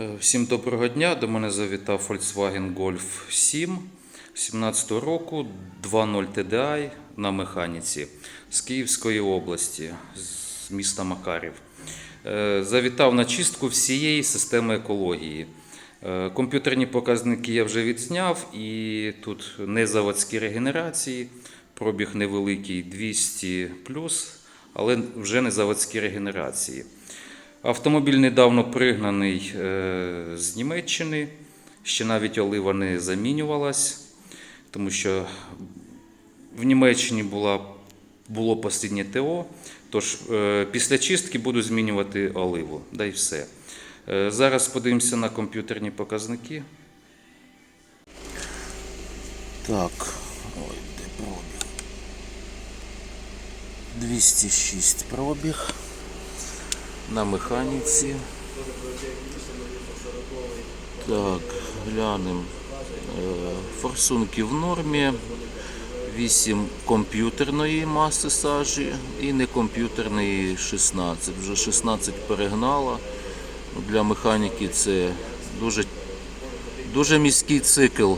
Е, Всім доброго дня. До мене завітав Volkswagen Golf 7 17 року 2.0 TDI на механіці з Київської області, з міста Макарів. Е, Завітав на чистку всієї системи екології. Е, Комп'ютерні показники я вже відзняв, і тут не заводські регенерації, пробіг невеликий 200 але вже не заводські регенерації. Автомобіль недавно пригнаний е, з Німеччини, ще навіть олива не замінювалась, тому що в Німеччині була, було останнє ТО, тож е, після чистки буду змінювати оливу, да й все. Е, Зараз подивимося на комп'ютерні показники. Так, ой, де пробіг? 206 пробіг на механіці. Так, глянемо. Е, Форсунки в нормі. 8 комп'ютерної маси сажі і некомп'ютерної 16. Вже 16 перегнала. Для механіки це дуже, дуже міський цикл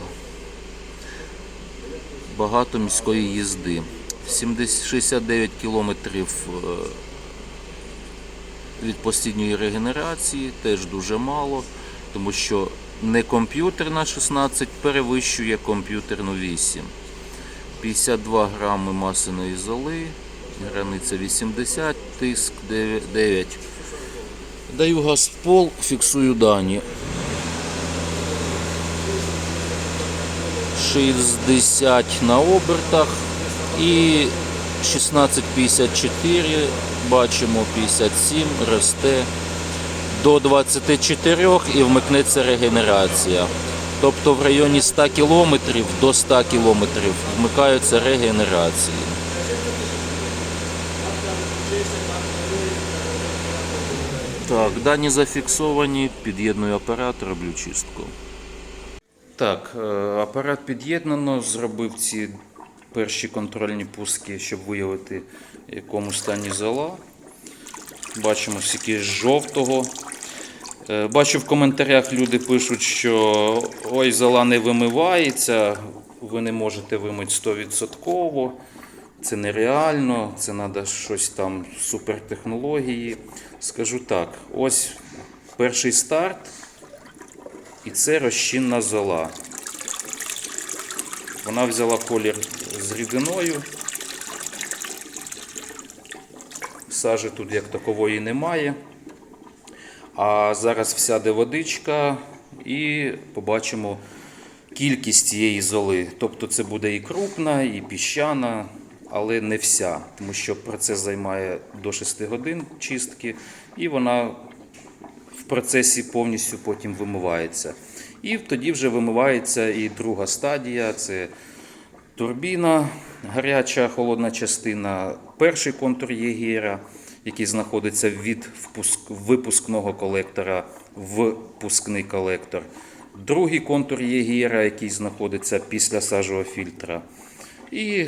багато міської їзди. 70, 69 кілометрів е, від постійної регенерації теж дуже мало, тому що не комп'ютерна 16 перевищує комп'ютерну 8. 52 грами масляної золи, границя 80, тиск 9. 9. Даю газ в пол, фіксую дані. 60 на обертах і 16,54 бачимо 57 росте до 24 і вмикнеться регенерація. Тобто в районі 100 км до 100 км вмикаються регенерації. Так, дані зафіксовані, під'єдную апарат, роблю чистку. Так, е, апарат під'єднано, зробив ці перші контрольні пуски, щоб виявити, в якому стані зола. Бачимо стільки жовтого. Е, Бачу в коментарях люди пишуть, що ой, зола не вимивається, ви не можете вимити 100%. Це нереально, це треба щось там супертехнології. Скажу так, ось перший старт. І це розчинна зола. Вона взяла колір з рідиною. Сажі тут як такової немає. А зараз всяде водичка і побачимо кількість цієї золи. Тобто це буде і крупна, і піщана, але не вся, тому що процес займає до 6 годин чистки, і вона в процесі повністю потім вимивається. І тоді вже вимивається і друга стадія це турбіна, гаряча холодна частина, перший контур єгера, який знаходиться від випускного колектора в пускний колектор. Другий контур єгера, який знаходиться після сажового фільтра. І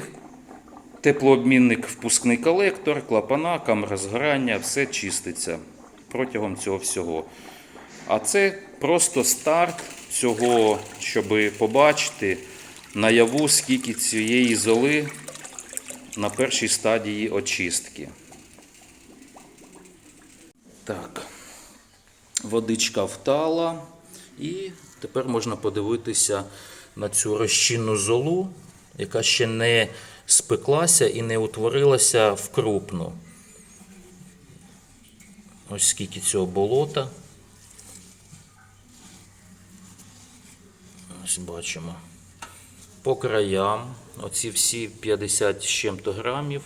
теплообмінник, впускний колектор, клапана, камера згорання, все чиститься протягом цього всього. А це просто старт цього, щоб побачити наяву, скільки цієї золи на першій стадії очистки. Так, водичка втала, і тепер можна подивитися на цю розчинну золу, яка ще не спеклася і не утворилася в крупну. Ось скільки цього болота. Ось бачимо. По краям, оці всі 50 з чим-то грамів.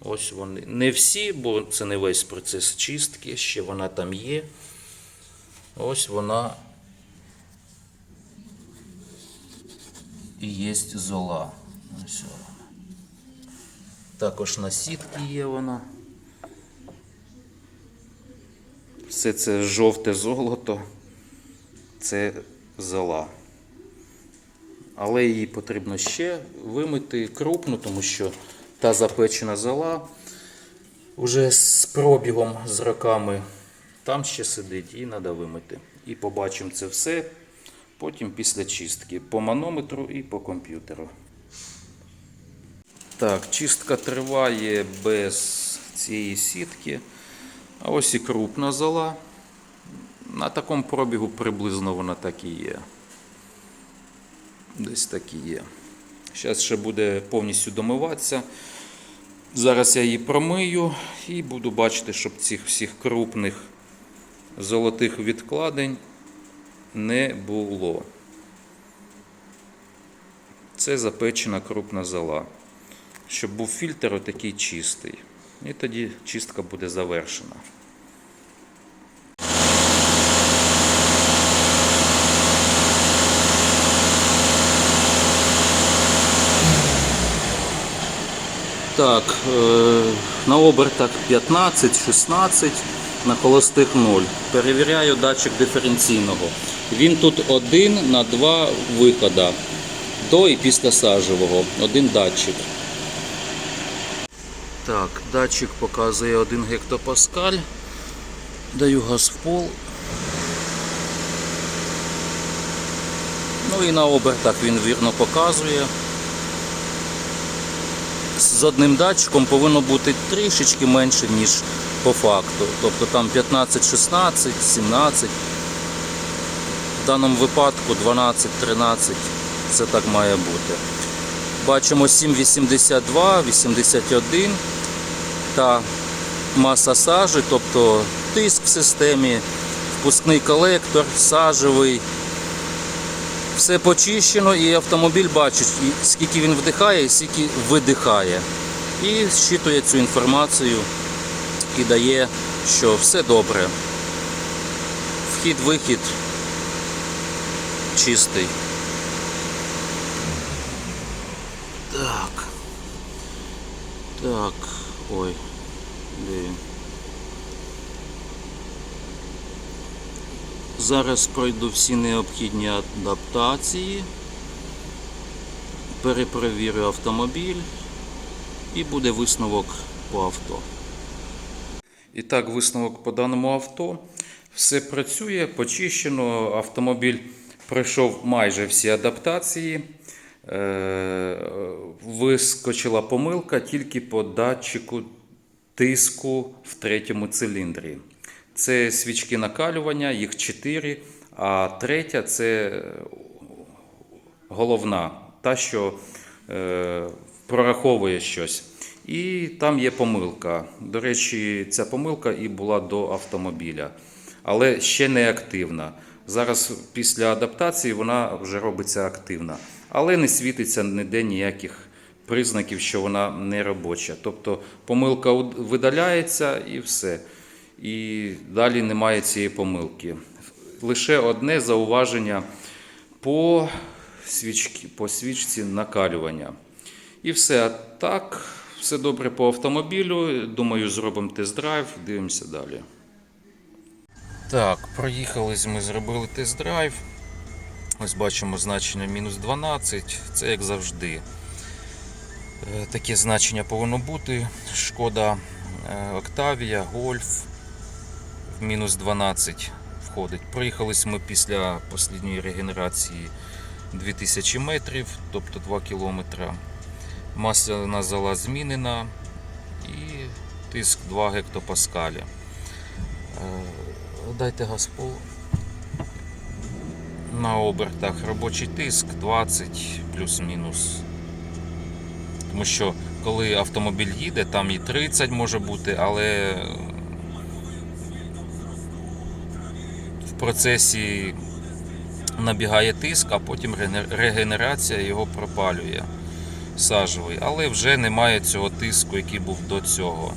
Ось вони. Не всі, бо це не весь процес чистки, ще вона там є. Ось вона і є зола. Ось вона. Також на сітки є вона. Все це жовте золото, це зола. Але її потрібно ще вимити крупно, тому що та запечена зола вже з пробігом, з роками, там ще сидить і треба вимити. і побачимо це все потім після чистки по манометру і по комп'ютеру. Так, чистка триває без цієї сітки. А ось і крупна зола. На такому пробігу приблизно вона так і є. Десь так і є. Зараз ще буде повністю домиватися. Зараз я її промию і буду бачити, щоб цих всіх крупних золотих відкладень не було. Це запечена крупна зола. Щоб був фільтр отакий чистий. І тоді чистка буде завершена. Так, е, на обертах 15-16, на холостих 0. Перевіряю датчик диференційного. Він тут один на два виходи. До і після сажевого. Один датчик. Так, датчик показує 1 гектопаскаль. Даю газ в пол. Ну і на обертах він вірно показує. З одним датчиком повинно бути трішечки менше, ніж по факту. Тобто там 15, 16, 17. В даному випадку 12, 13. Це так має бути. Бачимо 7,82, 81 та маса сажі, тобто тиск в системі, впускний колектор, сажевий. Все почищено і автомобіль бачить, скільки він вдихає і скільки видихає. І зчитує цю інформацію і дає, що все добре. Вхід-вихід чистий. Так. Так. Ой. Де? Зараз пройду всі необхідні адаптації. Перепровірю автомобіль і буде висновок по авто. І так, висновок по даному авто. Все працює, почищено. Автомобіль пройшов майже всі адаптації. Е, Вискочила помилка тільки по датчику тиску в третьому циліндрі. Це свічки накалювання, їх 4, а третя це головна, та, що е, прораховує щось. І там є помилка. До речі, ця помилка і була до автомобіля, але ще не активна. Зараз після адаптації вона вже робиться активна, але не світиться ніде ніяких признаків, що вона не робоча. Тобто помилка видаляється і все. І далі немає цієї помилки. Лише одне зауваження по, свічки, по свічці накалювання. І все. Так, все добре по автомобілю. Думаю, зробимо тест-драйв, дивимося далі. Так, проїхались, ми зробили тест-драйв. Ось бачимо значення мінус 12. Це як завжди. Е, Таке значення повинно бути. Шкода е, Октавія, Гольф мінус 12 входить. Проїхались ми після останньої регенерації 2000 метрів, тобто 2 кілометра. Масляна зала змінена і тиск 2 гектопаскалі. Е, Дайте газ в пол. На обертах робочий тиск 20 плюс-мінус. Тому що коли автомобіль їде, там і 30 може бути, але процесі набігає тиск, а потім регенерація його пропалює сажевий. Але вже немає цього тиску, який був до цього.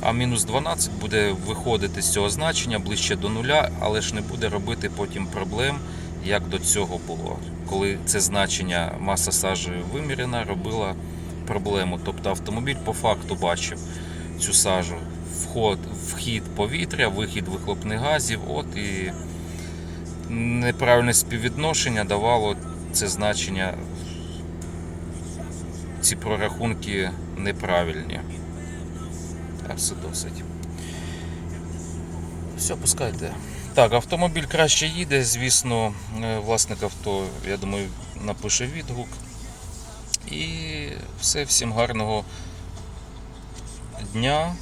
А мінус 12 буде виходити з цього значення ближче до нуля, але ж не буде робити потім проблем, як до цього було. Коли це значення маса сажі вимірена, робила проблему. Тобто автомобіль по факту бачив цю сажу. Вход, вхід повітря, вихід вихлопних газів. От і неправильне співвідношення давало це значення. Ці прорахунки неправильні. А все досить. Все, пускайте. Так, автомобіль краще їде, звісно, е, власник авто, я думаю, напише відгук. І все, всім гарного дня.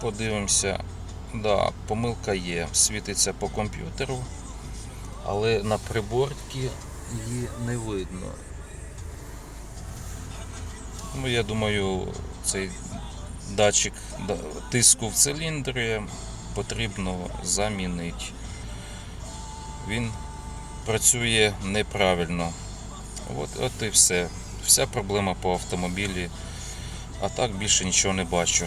Подивимося. Да, помилка є. Світиться по комп'ютеру, але на приборці її не видно. Ну, я думаю, цей датчик тиску в циліндрі потрібно замінити. Він працює неправильно. От, от і все. Вся проблема по автомобілі. А так більше нічого не бачу.